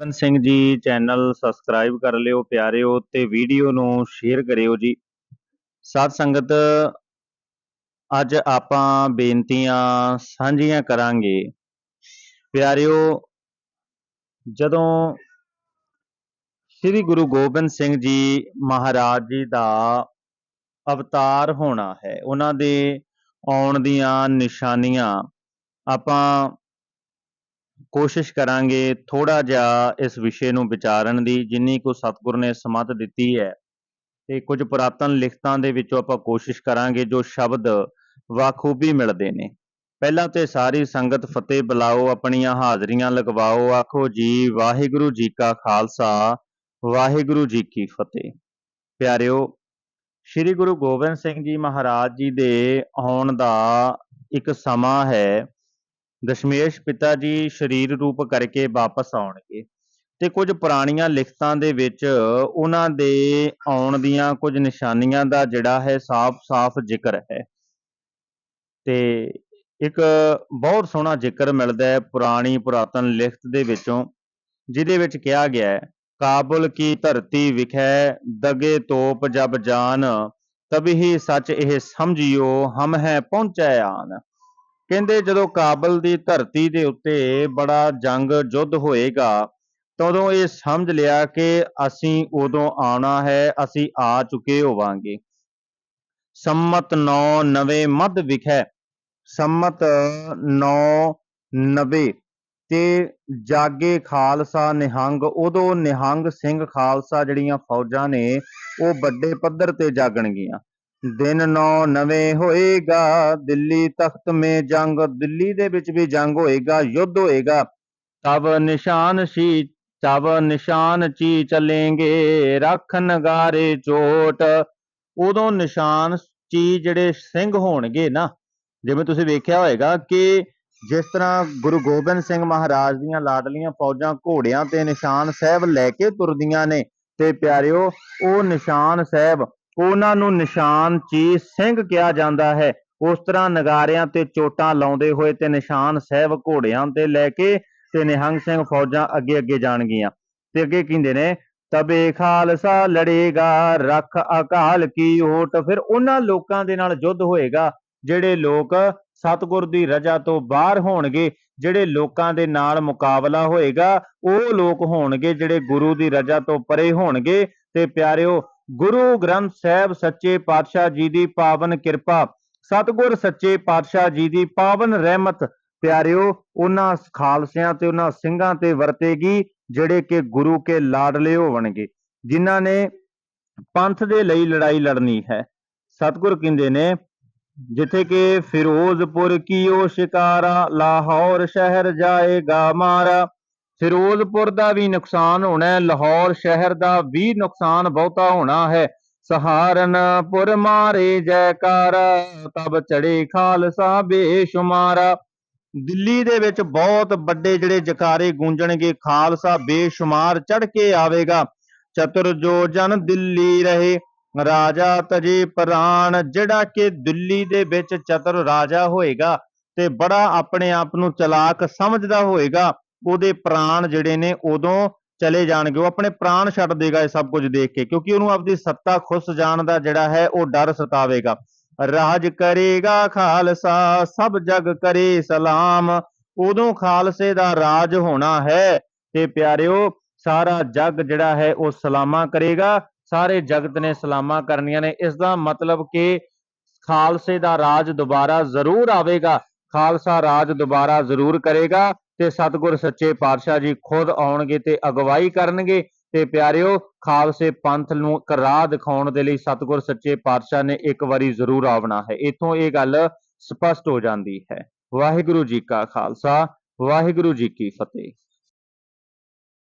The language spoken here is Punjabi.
ਪਵਨ ਸਿੰਘ ਜੀ ਚੈਨਲ ਸਬਸਕ੍ਰਾਈਬ ਕਰ ਲਿਓ ਪਿਆਰਿਓ ਤੇ ਵੀਡੀਓ ਨੂੰ ਸ਼ੇਅਰ ਕਰਿਓ ਜੀ। ਸਾਧ ਸੰਗਤ, ਅੱਜ ਆਪਾਂ ਬੇਨਤੀਆਂ ਸਾਂਝੀਆਂ ਕਰਾਂਗੇ। ਪਿਆਰਿਓ, ਜਦੋਂ ਸ੍ਰੀ ਗੁਰੂ ਗੋਬਿੰਦ ਸਿੰਘ ਜੀ ਮਹਾਰਾਜ ਜੀ ਦਾ ਅਵਤਾਰ ਹੋਣਾ ਹੈ, ਉਹਨਾਂ ਦੇ ਆਉਣ ਦੀਆਂ ਨਿਸ਼ਾਨੀਆਂ ਆਪਾਂ ਕੋਸ਼ਿਸ਼ ਕਰਾਂਗੇ ਥੋੜਾ ਜਿਹਾ ਇਸ ਵਿਸ਼ੇ ਨੂੰ ਵਿਚਾਰਨ ਦੀ, ਜਿੰਨੀ ਕੋ ਸਤਿਗੁਰ ਨੇ ਸਮਤ ਦਿੱਤੀ ਹੈ। ਤੇ ਕੁਝ ਪੁਰਾਤਨ ਲਿਖਤਾਂ ਦੇ ਵਿੱਚੋਂ ਆਪਾਂ ਕੋਸ਼ਿਸ਼ ਕਰਾਂਗੇ ਜੋ ਸ਼ਬਦ ਵਾਖੂਬੀ ਮਿਲਦੇ ਨੇ। ਪਹਿਲਾਂ ਤੇ ਸਾਰੀ ਸੰਗਤ ਫਤਿਹ ਬੁਲਾਓ, ਆਪਣੀਆਂ ਹਾਜ਼ਰੀਆਂ ਲਗਵਾਓ, ਆਖੋ ਜੀ, ਵਾਹਿਗੁਰੂ ਜੀ ਕਾ ਖਾਲਸਾ, ਵਾਹਿਗੁਰੂ ਜੀ ਕੀ ਫਤਿਹ। ਪਿਆਰਿਓ, ਸ੍ਰੀ ਗੁਰੂ ਗੋਬਿੰਦ ਸਿੰਘ ਜੀ ਮਹਾਰਾਜ ਜੀ ਦੇ ਆਉਣ ਦਾ ਇੱਕ ਸਮਾਂ ਹੈ ਦਸ਼ਮੇਸ਼ ਪਿਤਾ ਜੀ ਸਰੀਰ ਰੂਪ ਕਰਕੇ ਵਾਪਸ ਆਉਣਗੇ ਤੇ ਕੁਝ ਪੁਰਾਣੀਆਂ ਲਿਖਤਾਂ ਦੇ ਵਿੱਚ ਉਹਨਾਂ ਦੇ ਆਉਣ ਦੀਆਂ ਕੁਝ ਨਿਸ਼ਾਨੀਆਂ ਦਾ ਜਿਹੜਾ ਹੈ ਸਾਫ਼-ਸਾਫ਼ ਜ਼ਿਕਰ ਹੈ। ਤੇ ਇੱਕ ਬਹੁਤ ਸੋਹਣਾ ਜ਼ਿਕਰ ਮਿਲਦਾ ਹੈ ਪੁਰਾਣੀ ਪੁਰਾਤਨ ਲਿਖਤ ਦੇ ਵਿੱਚੋਂ, ਜਿਹਦੇ ਵਿੱਚ ਕਿਹਾ ਗਿਆ ਹੈ, ਕਾਬੁਲ ਕੀ ਧਰਤੀ ਵਿਖੈ ਦਗੇ ਤੋਪ ਜਬ ਜਾਨ ਤਬਹੀ ਸੱਚ ਇਹ ਸਮਝਿਓ ਹਮ ਹੈ ਪਹੁੰਚੈ ਆਨ। ਕਹਿੰਦੇ ਜਦੋਂ ਕਾਬਲ ਦੀ ਧਰਤੀ ਦੇ ਉੱਤੇ ਬੜਾ ਜੰਗ ਯੁੱਧ ਹੋਏਗਾ, ਤਦੋਂ ਇਹ ਸਮਝ ਲਿਆ ਕਿ ਅਸੀਂ ਉਦੋਂ ਆਉਣਾ ਹੈ, ਅਸੀਂ ਆ ਚੁੱਕੇ ਹੋਵਾਂਗੇ। ਸੰਮਤ 9 ਨਵੇਂ ਮੱਧ ਵਿਖੈ, ਸੰਮਤ 9 90 ਤੇ ਜਾਗੇ ਖਾਲਸਾ ਨਿਹੰਗ, ਉਦੋਂ ਨਿਹੰਗ ਸਿੰਘ ਖਾਲਸਾ ਜਿਹੜੀਆਂ ਫੌਜਾਂ ਨੇ, ਉਹ ਵੱਡੇ ਪੱਧਰ ਤੇ ਜਾਗਣਗੀਆਂ। ਦਿਨ ਨੌ ਨਵੇਂ ਹੋਏਗਾ, ਦਿੱਲੀ ਤਖਤ ਮੇ ਜੰਗ, ਦਿੱਲੀ ਦੇ ਵਿੱਚ ਵੀ ਜੰਗ ਹੋਏਗਾ, ਯੁੱਧ ਹੋਏਗਾ। ਤਬ ਨਿਸ਼ਾਨ ਸੀ ਤਬ ਨਿਸ਼ਾਨ ਚੀ ਚੱਲेंगे ਰੱਖ ਨਗਾਰੇ ਚੋਟ। ਉਦੋਂ ਨਿਸ਼ਾਨ ਚੀ ਜਿਹੜੇ ਸਿੰਘ ਹੋਣਗੇ ਨਾ, ਜਿਵੇਂ ਤੁਸੀਂ ਵੇਖਿਆ ਹੋਏਗਾ ਕਿ ਜਿਸ ਤਰ੍ਹਾਂ ਗੁਰੂ ਗੋਬਿੰਦ ਸਿੰਘ ਮਹਾਰਾਜ ਦੀਆਂ ਲਾਡਲੀਆਂ ਫੌਜਾਂ ਘੋੜਿਆਂ ਤੇ ਨਿਸ਼ਾਨ ਸਾਹਿਬ ਲੈ ਕੇ ਤੁਰਦੀਆਂ ਨੇ, ਤੇ ਪਿਆਰਿਓ, ਉਹ ਨਿਸ਼ਾਨ ਸਾਹਿਬ ਉਹਨਾਂ ਨੂੰ ਨਿਸ਼ਾਨ ਚੀ ਸਿੰਘ ਕਿਹਾ ਜਾਂਦਾ ਹੈ। ਉਸ ਤਰ੍ਹਾਂ ਨਗਾਰਿਆਂ ਤੇ ਚੋਟਾਂ ਲਾਉਂਦੇ ਹੋਏ ਤੇ ਨਿਸ਼ਾਨ ਸਾਹਿਬ ਘੋੜਿਆਂ ਤੇ ਲੈ ਕੇ ਤੇ ਨਿਹੰਗ ਸਿੰਘ ਫੌਜਾਂ ਅੱਗੇ ਅੱਗੇ ਜਾਣਗੀਆਂ ਤੇ ਅੱਗੇ ਕਹਿੰਦੇ ਨੇ, ਤਬੇ ਖਾਲਸਾ ਲੜੇਗਾ, ਰੱਖ ਅਕਾਲ ਕੀ ਓਟ। ਫਿਰ ਉਹਨਾਂ ਲੋਕਾਂ ਦੇ ਨਾਲ ਯੁੱਧ ਹੋਏਗਾ, ਜਿਹੜੇ ਲੋਕ ਸਤਗੁਰ ਦੀ ਰਜਾ ਤੋਂ ਬਾਹਰ ਹੋਣਗੇ, ਜਿਹੜੇ ਲੋਕਾਂ ਦੇ ਨਾਲ ਮੁਕਾਬਲਾ ਹੋਏਗਾ, ਉਹ ਲੋਕ ਹੋਣਗੇ ਜਿਹੜੇ ਗੁਰੂ ਦੀ ਰਜਾ ਤੋਂ ਪਰੇ ਹੋਣਗੇ। ਤੇ ਪਿਆਰਿਓ ਗੁਰੂ ਗ੍ਰੰਥ ਸਾਹਿਬ ਸੱਚੇ ਪਾਤਸ਼ਾਹ ਜੀ ਦੀ ਪਾਵਨ ਕਿਰਪਾ, ਸਤਗੁਰ ਸੱਚੇ ਪਾਤਸ਼ਾਹ ਜੀ ਦੀ ਪਾਵਨ ਰਹਿਮਤ, ਪਿਆਰਿਓ, ਉਹਨਾਂ ਖਾਲਸਿਆਂ ਤੇ ਉਹਨਾਂ ਸਿੰਘਾਂ ਤੇ ਵਰਤੇਗੀ, ਜਿਹੜੇ ਕਿ ਗੁਰੂ ਕੇ ਲਾਡਲੇ ਹੋਣਗੇ ਜਿਨ੍ਹਾਂ ਨੇ ਪੰਥ ਦੇ ਲਈ ਲੜਾਈ ਲੜਨੀ ਹੈ। ਸਤਗੁਰ ਕਹਿੰਦੇ ਨੇ, ਜਿੱਥੇ ਕਿ ਫਿਰੋਜ਼ਪੁਰ ਕੀਓ ਸ਼ਿਕਾਰਾ, ਲਾਹੌਰ ਸ਼ਹਿਰ ਜਾਏਗਾ ਮਾਰਾ। ਫਿਰੋਜ਼ਪੁਰ ਦਾ ਵੀ ਨੁਕਸਾਨ ਹੋਣਾ ਹੈ, ਲਾਹੌਰ ਸ਼ਹਿਰ ਦਾ ਵੀ ਨੁਕਸਾਨ ਬਹੁਤਾ ਹੋਣਾ ਹੈ। ਸਹਾਰਨਪੁਰ ਮਾਰੇ ਜੈਕਾਰ, ਤਬ ਚੜੇ ਖਾਲਸਾ ਬੇਸ਼ੁਮਾਰਾ। ਦਿੱਲੀ ਦੇ ਵਿੱਚ ਬਹੁਤ ਵੱਡੇ ਜਿਹੜੇ ਜਕਾਰੇ ਗੂੰਜਣਗੇ, ਖਾਲਸਾ ਬੇਸ਼ੁਮਾਰ ਚੜ ਕੇ ਆਵੇਗਾ। ਚਤੁਰ ਜੋ ਜਨ ਦਿੱਲੀ ਰਹੇ, ਰਾਜਾ ਤਜੇ ਪ੍ਰਾਣ, ਜਿਹੜਾ ਕਿ ਦਿੱਲੀ ਦੇ ਵਿੱਚ ਚਤੁਰ ਰਾਜਾ ਹੋਏਗਾ ਤੇ ਬੜਾ ਆਪਣੇ ਆਪ ਨੂੰ ਚਲਾਕ ਸਮਝਦਾ ਹੋਏਗਾ। ਉਹਦੇ ਪ੍ਰਾਣ ਜਿਹੜੇ ਨੇ ਉਦੋਂ ਚਲੇ ਜਾਣਗੇ, ਉਹ ਆਪਣੇ ਪ੍ਰਾਣ ਛੱਡ ਦੇਗਾ ਇਹ ਸਭ ਕੁਝ ਦੇਖ ਕੇ, ਕਿਉਂਕਿ ਉਹਨੂੰ ਆਪਣੀ ਸੱਤਾ ਖੁੱਸ ਜਾਣ ਦਾ ਜਿਹੜਾ ਹੈ ਉਹ ਡਰ ਸਤਾਵੇਗਾ। ਰਾਜ ਕਰੇਗਾ ਖਾਲਸਾ, ਸਭ ਜਗ ਕਰੇ ਸਲਾਮ, ਉਦੋਂ ਖਾਲਸੇ ਦਾ ਰਾਜ ਹੋਣਾ ਹੈ। ਤੇ ਪਿਆਰਿਓ, ਸਾਰਾ ਜਗ ਜਿਹੜਾ ਹੈ ਉਹ ਸਲਾਮਾਂ ਕਰੇਗਾ, ਸਾਰੇ ਜਗਤ ਨੇ ਸਲਾਮਾਂ ਕਰਨੀਆਂ ਨੇ, ਇਸ ਦਾ ਮਤਲਬ ਕਿ ਖਾਲਸੇ ਦਾ ਰਾਜ ਦੁਬਾਰਾ ਜ਼ਰੂਰ ਆਵੇਗਾ। ਖਾਲਸਾ ਰਾਜ ਦੁਬਾਰਾ ਜ਼ਰੂਰ ਕਰੇਗਾ ਤੇ ਸਤਿਗੁਰ ਸੱਚੇ ਪਾਤਸ਼ਾਹ ਜੀ ਖੁਦ ਆਉਣਗੇ ਤੇ ਅਗਵਾਈ ਕਰਨਗੇ। ਤੇ ਪਿਆਰਿਓ, ਖਾਲਸੇ ਪੰਥ ਨੂੰ ਇੱਕ ਰਾਹ ਦਿਖਾਉਣ ਦੇ ਲਈ ਸਤਿਗੁਰ ਸੱਚੇ ਪਾਤਸ਼ਾਹ ਨੇ ਇੱਕ ਵਾਰੀ ਜ਼ਰੂਰ ਆਵਣਾ ਹੈ। ਇਥੋਂ ਇਹ ਗੱਲ ਸਪਸ਼ਟ ਹੋ ਜਾਂਦੀ ਹੈ। ਵਾਹਿਗੁਰੂ ਜੀ ਕਾ ਖਾਲਸਾ, ਵਾਹਿਗੁਰੂ ਜੀ ਕੀ ਫਤਿਹ।